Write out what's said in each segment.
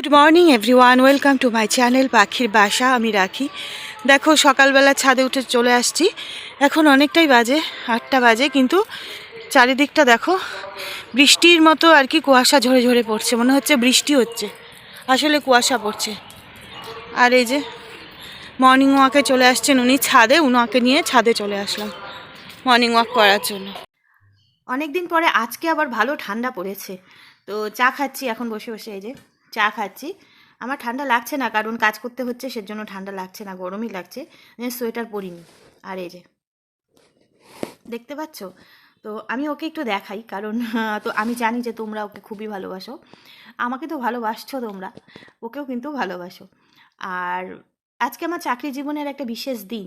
Good morning everyone welcome to my channel পাখির বাসা, আমি রাখি। দেখো, সকালবেলা ছাদে উঠে চলে আসছি। এখন অনেকটাই বাজে, আটটা বাজে, কিন্তু চারিদিকটা দেখো, বৃষ্টির মতো আর কি কুয়াশা ঝরে ঝরে পড়ছে। মনে হচ্ছে বৃষ্টি হচ্ছে। আসলে কুয়াশা পড়ছে। আর এই যে মর্নিং ওয়াকে চলে আসছেন উনি ছাদে, উনাকে নিয়ে ছাদে চলে আসলাম। মর্নিং ওয়াক করার জন্য। অনেক দিন পরে আজকে আবার ভালো ঠান্ডা পড়েছে। তো চা খাচ্ছি, এখন বসে বসে এই যে। চা খাচ্ছি। আমার ঠান্ডা লাগছে না, কারণ কাজ করতে হচ্ছে, সেজন্য ঠান্ডা লাগছে না, গরমই লাগছে। সোয়েটার পরিনি। আর এই যে, দেখতে পাচ্ছ? তো আমি ওকে একটু দেখাই, কারণ, তো আমি জানি যে তোমরা ওকে খুবই ভালোবাসো। আমাকে তো ভালোবাসছো তোমরা, ওকেও কিন্তু ভালোবাসো। আর আজকে আমার চাকরি জীবনের একটা বিশেষ দিন।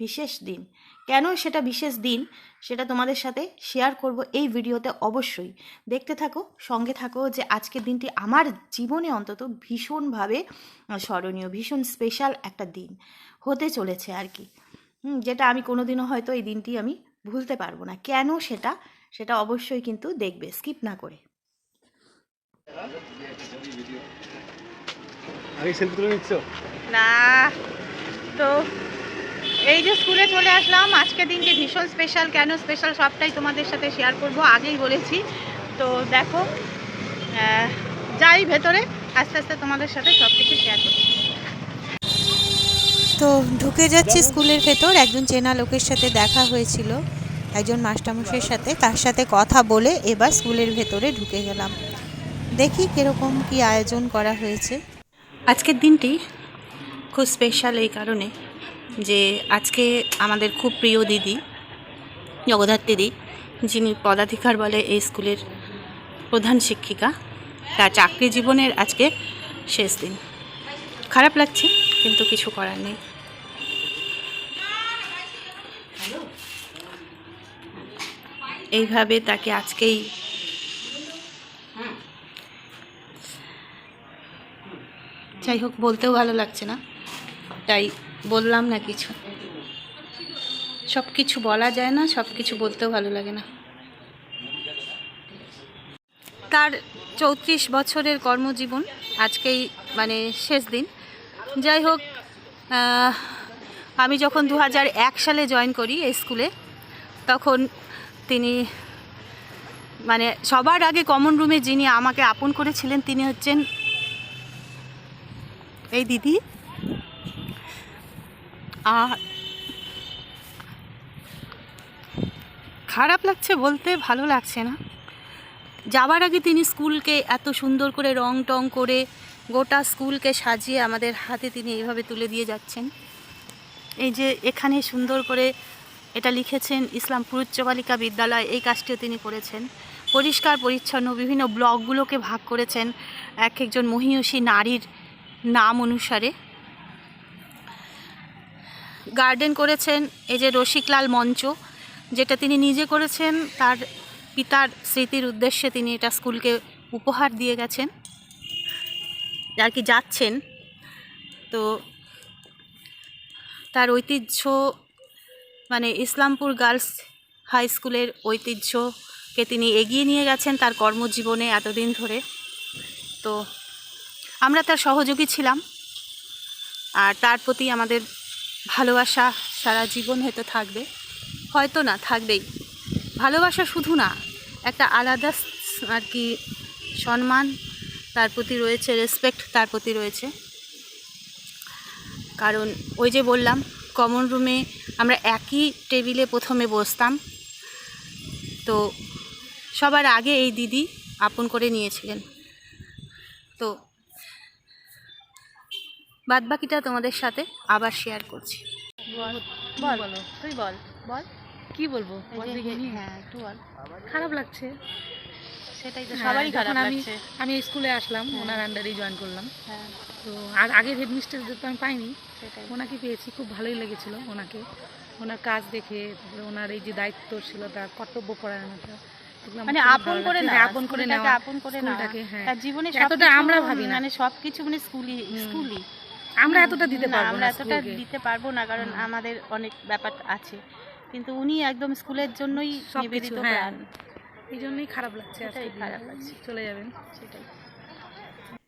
বিশেষ দিন। কেন সেটা বিশেষ দিন? সেটা তোমাদের সাথে শেয়ার করব এই ভিডিওতে অবশ্যই। দেখতে থাকো সঙ্গে থাকো যে আজকের দিনটি আমার জীবনে অন্তত ভীষণভাবে স্মরণীয় ভীষণ স্পেশাল একটা দিন হতে চলেছে আর কি। হুম, যেটা আমি কোনোদিনও হয়তো এই দিনটি আমি ভুলতে পারব না। কেন সেটা? সেটা অবশ্যই কিন্তু দেখবে স্কিপ না করে। না তো এই যে স্কুলে চলে আসলাম আজকের দিনটি ভীষণ স্পেশাল কেন স্পেশাল সবটাই তোমাদের সাথে শেয়ার করব আগেই বলেছি। তো দেখো যাই ভেতরে আস্তে আস্তে তোমাদের সাথে সব কিছু শেয়ার করছি। তো ঢুকে যাচ্ছি স্কুলের ভেতর একজন চেনা লোকের সাথে দেখা হয়েছিল একজন মাস্টারমশাইয়ের সাথে তার সাথে কথা বলে এবার স্কুলের ভেতরে ঢুকে গেলাম। দেখি কীরকম কি আয়োজন করা হয়েছে। আজকের দিনটি খুব স্পেশাল এই কারণে। যে আজকে আমাদের খুব প্রিয় দিদি, জগদ্ধাত্রী দিদি, যিনি পদাধিকার বলে এই স্কুলের প্রধান শিক্ষিকা, তার চাকরি জীবনের আজকে শেষ দিন। খারাপ লাগছে, কিন্তু কিছু করার নেই। এইভাবে তাকে আজকেই যাই হোক, বলতেও ভালো লাগছে না। তাই বললাম না কিছু। সব কিছু বলা যায় না সব কিছু বলতেও ভালো লাগে না। তার চৌত্রিশ বছরের কর্মজীবন, আজকেই মানে শেষ দিন। যাই হোক আমি যখন দু সালে জয়েন করি এই স্কুলে, তখন তিনি মানে সবার আগে কমন রুমে যিনি আমাকে আপন করেছিলেন, তিনি হচ্ছেন এই দিদি। আর খারাপ লাগছে বলতে ভালো লাগছে না। যাওয়ার আগে তিনি স্কুলকে এত সুন্দর করে রং টং করে গোটা স্কুলকে সাজিয়ে আমাদের হাতে তিনি এইভাবে তুলে দিয়ে যাচ্ছেন। এই যে এখানে সুন্দর করে এটা লিখেছেন ইসলামপুর উচ্চ বালিকা বিদ্যালয়, এই কাজটিও তিনি করেছেন। পরিষ্কার, পরিচ্ছন্ন বিভিন্ন ব্লকগুলোকে ভাগ করেছেন এক একজন মহিষী নারীর নাম অনুসারে। গার্ডেন করেছেন এই যে রসিকলাল মঞ্চ, যেটা তিনি নিজে করেছেন, তার পিতার স্মৃতির উদ্দেশ্যে তিনি এটা স্কুলকে উপহার দিয়ে গেছেন। আর কি যাচ্ছেন। তো তার ঐতিহ্য মানে ইসলামপুর গার্লস হাই স্কুলের ঐতিহ্যকে তিনি এগিয়ে নিয়ে গেছেন তার কর্মজীবনে এতদিন ধরে। তো আমরা তার সহযোগী ছিলাম। আর তার প্রতি আমাদের ভালোবাসা সারা জীবন হয়তো থাকবে। হয়তো না, থাকবেই। ভালোবাসা শুধু না, একটা আলাদা আর কি সম্মান, তার প্রতি রয়েছে রেসপেক্ট তার প্রতি রয়েছে। কারণ ওই যে বললাম কমন রুমে আমরা একই টেবিলে প্রথমে বসতাম। তো সবার আগে এই দিদি আপন করে নিয়েছিলেন। তো বাদবাকিটা তোমাদের সাথে আবার শেয়ার করছি। বল বলো। তুই বল। বল। কি বলব? নি। হ্যাঁ খারাপ লাগছে। সেটাই তো হ্যাঁ, সবারই খারাপ আমি লাগছে। আমি স্কুলে আসলাম হ্যাঁ। ওনার আন্ডারেই জয়েন করলাম। হ্যাঁ। তো আর আগের তো আমি পাইনি। ওনাকে পেয়েছি খুব ভালোই লেগেছিল ওনাকে। ওনার কাজ দেখে ওনার এই যে দায়িত্বশীলতা কর্তব্য পরায়ণতা মানে আপন করে না আপন করে নেওয়া আপন করে না। তার জীবনে এতটা আমরা ভাবি মানে সবকিছু মানে স্কুলই স্কুলই। আমরা এতটা দিতে পারব আমরা এতটা দিতে পারব না কারণ আমাদের অনেক ব্যাপার আছে। কিন্তু উনি একদম স্কুলের জন্যই নিবেদিত হ্যাঁ। প্রাণ। এই জন্যই খারাপ লাগছে খারাপ লাগছে। চলে যাবেন। সেটাই।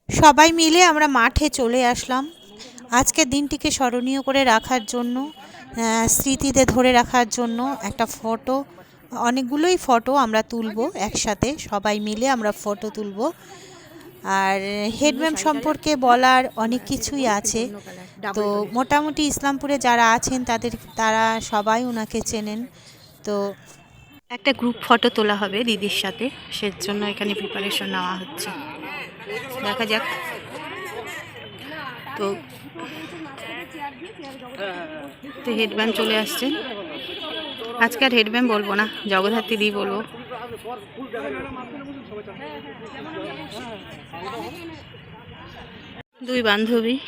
সবাই মিলে আমরা মাঠে চলে আসলাম। আজকের দিনটিকে স্মরণীয় করে রাখার জন্য স্মৃতিতে ধরে রাখার জন্য একটা ফটো অনেকগুলোই ফটো আমরা তুলবো একসাথে। সবাই মিলে আমরা ফটো তুলবো। আর হেডম্যাম সম্পর্কে বলার অনেক কিছুই আছে তো মোটামুটি ইসলামপুরে যারা আছেন তাদের তারা সবাই ওনাকে চেনেন। তো একটা গ্রুপ ফটো তোলা হবে দিদির সাথে সেজন্য এখানে প্রিপারেশন নেওয়া হচ্ছে। দেখা যাক। তো তো হেডম্যাম চলে আসছেন। আজকে আর হেডম্যাম বলব না জগদ্ধাত্রী দি বলব। দুই বান্ধবী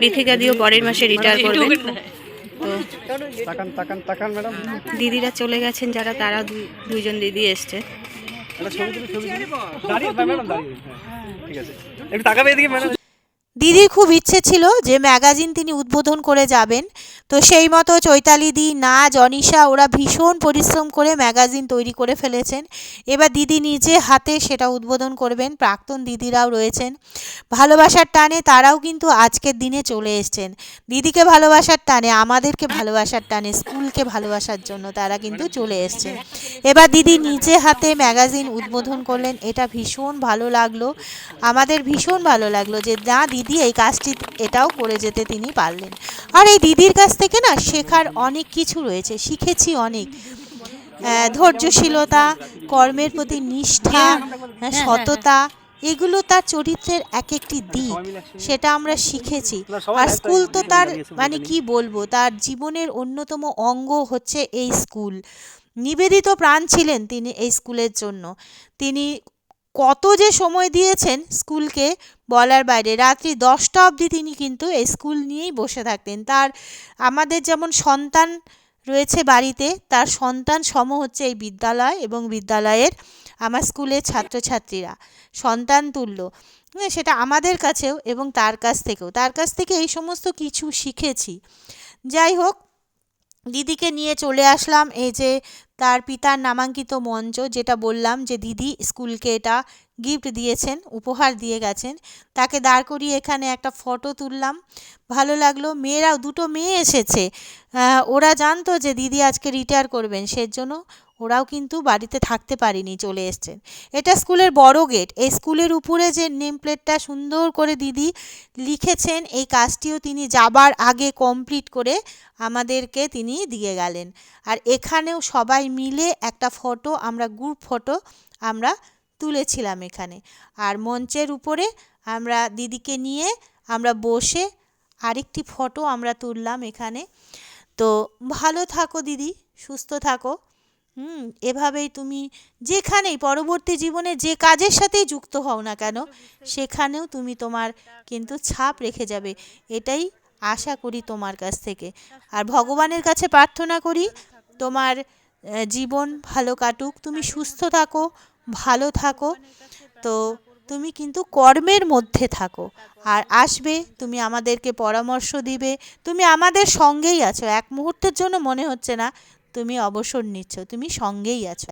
বিথিকা দিও পরের মাসে রিটায়ার করবে। তো তাকান তাকান তাকান ম্যাডাম। দিদিরা চলে গেছেন যারা তারা দুই- দুইজন দিদি এসছে। একটা ছবি তুলে ছবি তুলে। দাঁড়িয়ে ম্যাডাম দাঁড়িয়ে। ঠিক আছে। একটু তাকাবে এদিকে ম্যাডাম। দিদির খুব ইচ্ছে ছিল যে ম্যাগাজিন তিনি উদ্বোধন করে যাবেন। তো সেই মতো চৈতালি দি নাচ অনিশা, ওরা ভীষণ পরিশ্রম করে ম্যাগাজিন তৈরি করে ফেলেছেন। এবার দিদি নিজে হাতে সেটা উদ্বোধন করবেন, প্রাক্তন দিদিরাও রয়েছেন। ভালোবাসার টানে তারাও কিন্তু আজকের দিনে চলে এসছেন। দিদিকে ভালোবাসার টানে, আমাদেরকে ভালোবাসার টানে, স্কুলকে ভালোবাসার জন্য তারা কিন্তু চলে এসছেন। এবার দিদি নিজে হাতে ম্যাগাজিন উদ্বোধন করলেন, এটা ভীষণ ভালো লাগল। আমাদের ভীষণ ভালো লাগল যে, না, দিদি এই কাজটি এটাও করে যেতে তিনি পারলেন। আর এই দিদির কাছ থেকে না শেখার অনেক কিছু রয়েছে শিখেছি অনেক। ধৈর্যশীলতা কর্মের প্রতি নিষ্ঠা হ্যাঁ, সততা এগুলো তার চরিত্রের এক একটি দিক সেটা আমরা শিখেছি। আর স্কুল তো তার মানে কি বলব তার জীবনের অন্যতম অঙ্গ হচ্ছে এই স্কুল। নিবেদিত প্রাণ ছিলেন তিনি এই স্কুলের জন্য। তিনি কত যে সময় দিয়েছেন স্কুলকে বলার বাইরে রাত্রি দশটা অবধি তিনি কিন্তু এই স্কুল নিয়েই বসে থাকতেন। তার আমাদের যেমন সন্তান রয়েছে বাড়িতে তার সন্তান সম হচ্ছে এই বিদ্যালয় এবং বিদ্যালয়ের আমার স্কুলের ছাত্রছাত্রীরা। সন্তান হ্যাঁ, সেটা আমাদের কাছেও এবং তার কাছ থেকেও। তার কাছ থেকে এই সমস্ত কিছু শিখেছি। যাই হোক দিদিকে নিয়ে চলে আসলাম। এই যে তার পিতার নামাঙ্কিত মঞ্চ, যেটা বললাম যে দিদি স্কুলকে এটা গিফট দিয়েছেন, উপহার দিয়ে গেছেন। তাকে দাঁড় করিয়ে এখানে একটা ফটো তুললাম। ভালো লাগল। মেয়েরাও, দুটো মেয়ে এসেছে। ওরা জানতো যে দিদি আজকে রিটায়ার করবেন, সেজন্য ওরাও কিন্তু বাড়িতে থাকতে পারেনি, চলে এসছেন। এটা স্কুলের বড় গেট। এই স্কুলের উপরে যে নেম প্লেটটা সুন্দর করে দিদি লিখেছেন, এই কাজটিও তিনি যাবার আগে কমপ্লিট করে আমাদেরকে তিনি দিয়ে গেলেন। আর এখানেও সবাই মিলে একটা ফটো, আমরা গ্রুপ ফটো আমরা তুলেছিলাম এখানে। আর মঞ্চের উপরে আমরা দিদিকে নিয়ে আমরা বসে আরেকটি ফটো আমরা তুললাম এখানে। তো ভালো থাকো দিদি, সুস্থ থাকো। হুম, এভাবেই তুমি যেখানেই পরবর্তী জীবনে যে কাজের সাথেই যুক্ত হও না কেন, সেখানেও তুমি তোমার কিন্তু ছাপ রেখে যাবে। এটাই আশা করি তোমার কাছ থেকে। আর ভগবানের কাছে প্রার্থনা করি, তোমার জীবন ভালো কাটুক, তুমি সুস্থ থাকো, ভালো থাকো। তো তুমি কিন্তু কর্মের মধ্যে থাকো। আর আসবে, তুমি আমাদেরকে পরামর্শ দিবে, তুমি আমাদের সঙ্গেই আছো। এক মুহূর্তের জন্য মনে হচ্ছে না তুমি অবসর নিচ্ছ তুমি সঙ্গেই আছো।